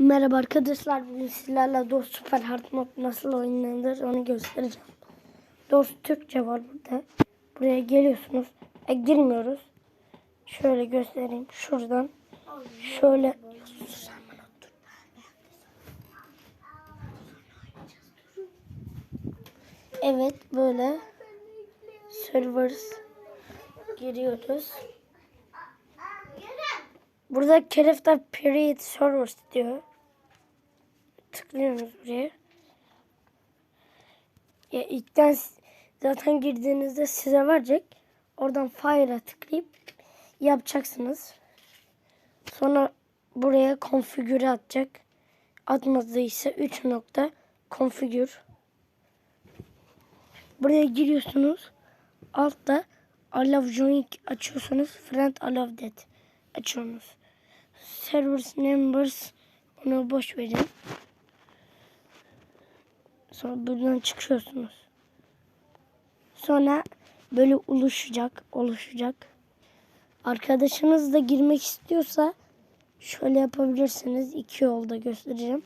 Merhaba arkadaşlar. Bugün sizlerle Dost Süper Hard Mod nasıl oynanır onu göstereceğim. Dost Türkçe var burada. Buraya geliyorsunuz. E, girmiyoruz. Şöyle göstereyim. Şuradan. Şöyle. Evet böyle. Servers. Giriyoruz. Burada Kerefter Period Servers diyor. Tıklıyorsunuz buraya. Ya ilkten zaten girdiğinizde size verecek. Oradan File'a tıklayıp yapacaksınız. Sonra buraya konfigüre atacak. Atmadıysa 3 nokta konfigür. Buraya giriyorsunuz. Altta Allow Join açıyorsunuz. Friend Allow That açıyorsunuz. Servers Numbers onu boş verin. Sonra buradan çıkıyorsunuz. Sonra böyle oluşacak, oluşacak. Arkadaşınız da girmek istiyorsa şöyle yapabilirsiniz. İki yolda göstereceğim.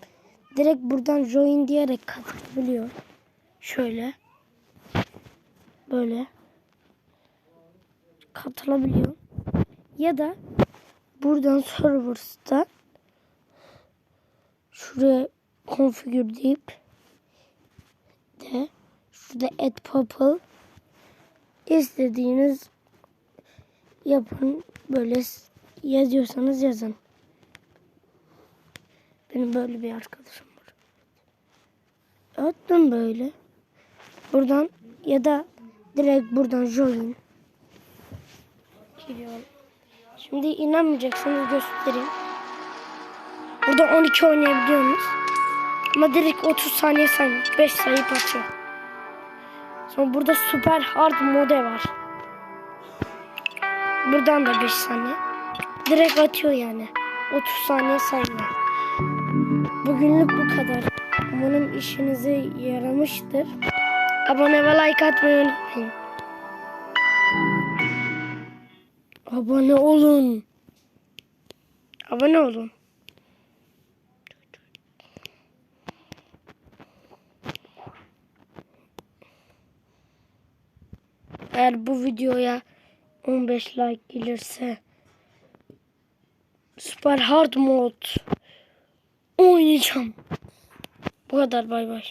Direkt buradan join diyerek katılabiliyor. Şöyle. Böyle. Katılabiliyor. Ya da buradan servers'ta şuraya configure deyip de şurada add people istediğiniz yapın böyle yazıyorsanız yazın. Benim böyle bir arkadaşım var. Attım böyle. Buradan ya da direkt buradan join giriyorum. Şimdi inanmayacaksınız göstereyim. Burada 12 oynayabiliyorsunuz. Ama direkt 30 saniye saymış. 5 sayıp atıyor. Sonra burada süper hard mode var. Buradan da 5 saniye. Direkt atıyor yani. 30 saniye saymıyor. Bugünlük bu kadar. Umarım işinize yaramıştır. Abone ve like atmayı unutmayın. Abone olun. Abone olun. Eğer bu videoya 15 like gelirse Super Hard Mod oynayacağım. Bu kadar bay bay.